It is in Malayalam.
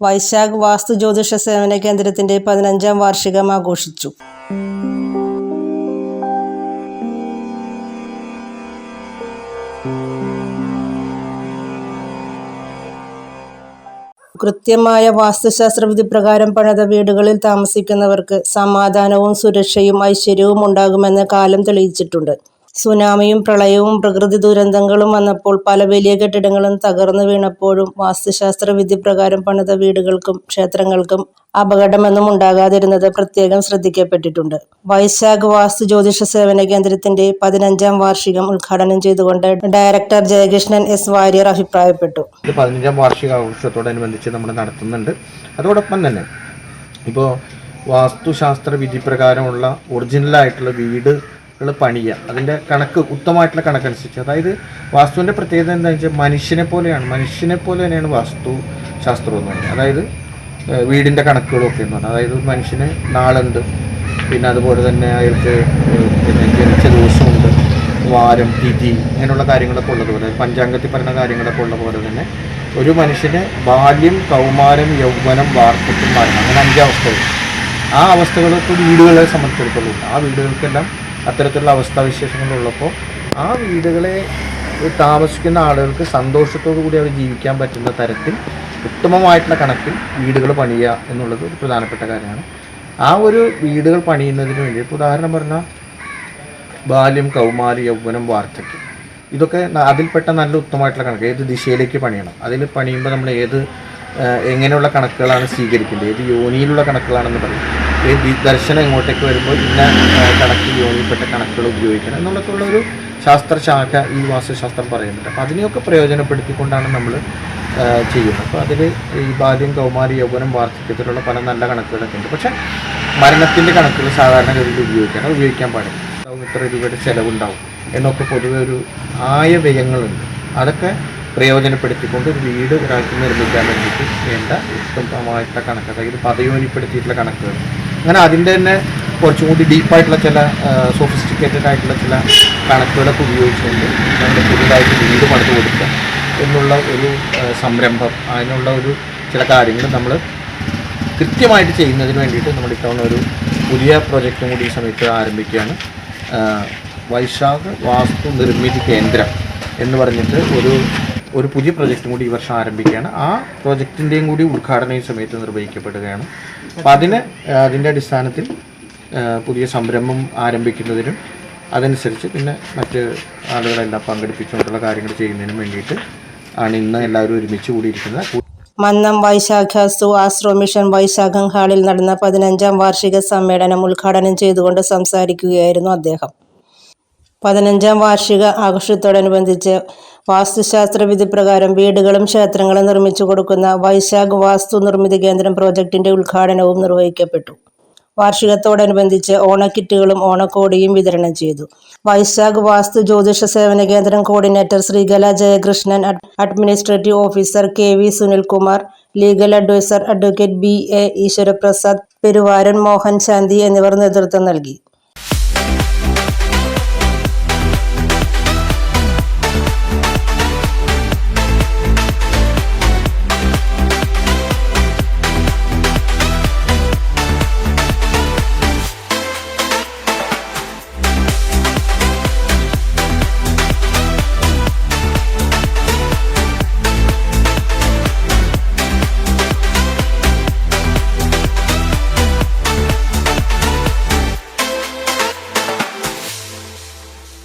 വൈശാഖ് വാസ്തു ജ്യോതിഷ സേവന കേന്ദ്രത്തിന്റെ പതിനഞ്ചാം വാർഷികം ആഘോഷിച്ചു. കൃത്യമായ വാസ്തുശാസ്ത്രവിധി പ്രകാരം പണിത വീടുകളിൽ താമസിക്കുന്നവർക്ക് സമാധാനവും സുരക്ഷയും ഐശ്വര്യവും ഉണ്ടാകുമെന്ന് കാലം തെളിയിച്ചിട്ടുണ്ട്. സുനാമിയും പ്രളയവും പ്രകൃതി ദുരന്തങ്ങളും വന്നപ്പോൾ പല വലിയ കെട്ടിടങ്ങളും തകർന്നു വീണപ്പോഴും വാസ്തുശാസ്ത്ര വിധി പ്രകാരം പണിത വീടുകൾക്കും ക്ഷേത്രങ്ങൾക്കും അപകടമൊന്നും ഉണ്ടാകാതിരുന്നത് പ്രത്യേകം ശ്രദ്ധിക്കപ്പെട്ടിട്ടുണ്ട്. വൈശാഖ് വാസ്തു ജ്യോതിഷ സേവന കേന്ദ്രത്തിന്റെ പതിനഞ്ചാം വാർഷികം ഉദ്ഘാടനം ചെയ്തുകൊണ്ട് ഡയറക്ടർ ജയകൃഷ്ണൻ എസ് വാര്യർ അഭിപ്രായപ്പെട്ടു. പതിനഞ്ചാം വാർഷിക ആഘോഷത്തോടനുബന്ധിച്ച് നമ്മൾ നടത്തുന്നുണ്ട്. അതോടൊപ്പം തന്നെ ഇപ്പോ വാസ്തുശാസ്ത്ര വിധി പ്രകാരമുള്ള ഒറിജിനലായിട്ടുള്ള വീടുകൾ പണിയുക. അതിന്റെ കണക്ക് ഉത്തമമായിട്ടുള്ള കണക്കനുസരിച്ച്. അതായത് വാസ്തുവിന്റെ പ്രത്യേകത എന്താണെന്ന് വെച്ചാൽ മനുഷ്യനെ പോലെയാണ്. മനുഷ്യനെ പോലെ തന്നെയാണ് വാസ്തു ശാസ്ത്രം എന്ന് പറയുന്നത്. അതായത് വീടിന്റെ കണക്കുകളൊക്കെ എന്ന് പറഞ്ഞാൽ. അതായത് മനുഷ്യന് നാളുണ്ട്. പിന്നെ അതുപോലെ തന്നെ അയാൾക്ക് പിന്നെ ജനിച്ച ദിവസമുണ്ട്. വാരം തിഥി അങ്ങനെയുള്ള കാര്യങ്ങളൊക്കെ ഉള്ളതുപോലെ പഞ്ചാംഗത്തിൽ പറയുന്ന കാര്യങ്ങളൊക്കെ ഉള്ള പോലെ തന്നെ ഒരു മനുഷ്യന് ബാല്യം കൗമാരം യൗവനം വാർദ്ധക്യം മരണം അങ്ങനെ അഞ്ചാവസ്ഥകൾ ആ അവസ്ഥകളൊക്കെ വീടുകളെ സംബന്ധിച്ചിടത്തോളം. ആ വീടുകൾക്കെല്ലാം അത്തരത്തിലുള്ള അവസ്ഥാവിശേഷങ്ങളുള്ളപ്പോൾ ആ വീടുകളെ താമസിക്കുന്ന ആളുകൾക്ക് സന്തോഷത്തോടു കൂടി അവർ ജീവിക്കാൻ പറ്റുന്ന തരത്തിൽ ഉത്തമമായിട്ടുള്ള കണക്കിൽ വീടുകൾ പണിയുക എന്നുള്ളത് ഒരു പ്രധാനപ്പെട്ട കാര്യമാണ്. ആ ഒരു വീടുകൾ പണിയുന്നതിന് വേണ്ടി ഇപ്പോൾ ഉദാഹരണം പറഞ്ഞാൽ ബാല്യം കൗമാരി യൗവനം വാർദ്ധക്യം. ഇതൊക്കെ അതിൽപ്പെട്ട നല്ല ഉത്തമമായിട്ടുള്ള കണക്ക്. ഏത് ദിശയിലേക്ക് പണിയണം? അതിൽ പണിയുമ്പോൾ നമ്മൾ ഏത് എങ്ങനെയുള്ള കണക്കുകളാണ് സ്വീകരിക്കേണ്ടത്? ഏത് യോനിയിലുള്ള കണക്കുകളാണെന്ന് പറയും. ഏത് ദർശനം ഇങ്ങോട്ടേക്ക് വരുമ്പോൾ ഇന്ന കണക്ക് യോനിയിൽപ്പെട്ട കണക്കുകൾ ഉപയോഗിക്കണം എന്നുള്ളതുള്ള ഒരു ശാസ്ത്രശാഖ ഈ വാസ്തുശാസ്ത്രം പറയുന്നുണ്ട്. അപ്പോൾ അതിനെയൊക്കെ പ്രയോജനപ്പെടുത്തിക്കൊണ്ടാണ് നമ്മൾ ചെയ്യുന്നത്. അപ്പോൾ അതിൽ ഈ ബാല്യം കൗമാരി യൗവനം വാർദ്ധക്യത്തിലുള്ള പല നല്ല കണക്കുകളൊക്കെ ഉണ്ട്. പക്ഷേ മരണത്തിന്റെ കണക്കുകൾ സാധാരണഗതിയിൽ ഉപയോഗിക്കാൻ ഉപയോഗിക്കാൻ പാടില്ല. ഇത്ര രൂപയുടെ ചിലവുണ്ടാവും എന്നൊക്കെ പൊതുവെ ഒരു ആയ വ്യയങ്ങളുണ്ട്. അതൊക്കെ പ്രയോജനപ്പെടുത്തിക്കൊണ്ട് ഒരു വീട് ഒരാൾക്ക് നിർമ്മിക്കാൻ വേണ്ടിയിട്ട് വേണ്ട ഉത്തമമായിട്ടുള്ള കണക്ക് അതായത് പദയോനിപ്പെടുത്തിയിട്ടുള്ള കണക്കുകൾ. അങ്ങനെ അതിന്റെ തന്നെ കുറച്ചും കൂടി ഡീപ്പായിട്ടുള്ള ചില സോഫിസ്റ്റിക്കേറ്റഡ് ആയിട്ടുള്ള ചില കണക്കുകളൊക്കെ ഉപയോഗിച്ചുകൊണ്ട് നമ്മുടെ പുതുതായിട്ട് വീട് പണിത് കൊടുക്കുക എന്നുള്ള ഒരു സംരംഭം അതിനുള്ള ഒരു ചില കാര്യങ്ങൾ നമ്മൾ കൃത്യമായിട്ട് ചെയ്യുന്നതിന് വേണ്ടിയിട്ട് നമ്മൾ ഇത്തവണ ഒരു പുതിയ പ്രൊജക്റ്റും കൂടി ഈ സമയത്ത് ആരംഭിക്കുകയാണ്. വൈശാഖ വാസ്തു നിർമ്മിതി കേന്ദ്രം എന്ന് പറഞ്ഞിട്ട് ഒരു ഒരു പുതിയ പ്രൊജക്റ്റും കൂടി ഈ വർഷം ആരംഭിക്കുകയാണ്. ആ പ്രൊജക്റ്റിന്റെയും കൂടി ഉദ്ഘാടനം ഈ സമയത്ത് നിർവഹിക്കപ്പെടുകയാണ്. അപ്പം അതിന് അതിന്റെ അടിസ്ഥാനത്തിൽ പുതിയ സംരംഭം ആരംഭിക്കുന്നതിനും അതനുസരിച്ച് പിന്നെ മറ്റ് ആളുകളെല്ലാം പങ്കെടുപ്പിച്ചുകൊണ്ടുള്ള കാര്യങ്ങൾ ചെയ്യുന്നതിനും വേണ്ടിയിട്ട് ആണ് ഇന്ന് എല്ലാവരും ഒരുമിച്ച് കൂടിയിരിക്കുന്നത്. മന്നം വൈശാഖാസ്തു ആശ്രോ മിഷൻ വൈശാഖം ഹാളിൽ നടന്ന പതിനഞ്ചാം വാർഷിക സമ്മേളനം ഉദ്ഘാടനം ചെയ്തുകൊണ്ട് സംസാരിക്കുകയായിരുന്നു അദ്ദേഹം. പതിനഞ്ചാം വാർഷിക ആഘോഷത്തോടനുബന്ധിച്ച് വാസ്തുശാസ്ത്ര വിധി പ്രകാരം വീടുകളും ക്ഷേത്രങ്ങളും നിർമ്മിച്ചു കൊടുക്കുന്ന വൈശാഖ് വാസ്തു നിർമ്മിതി കേന്ദ്രം പ്രോജക്റ്റിന്റെ ഉദ്ഘാടനവും നിർവഹിക്കപ്പെട്ടു. വാർഷികത്തോടനുബന്ധിച്ച് ഓണക്കിറ്റുകളും ഓണക്കോടിയും വിതരണം ചെയ്തു. വൈശാഖ് വാസ്തു ജ്യോതിഷ സേവന കേന്ദ്രം coordinator Sreekala Jayakrishnan ad- administrative officer K V Sunilkumar legal advisor advocate B A Eswaraprasad Peruvaran Mohan Shanti എന്നിവർ നേതൃത്വം നൽകി.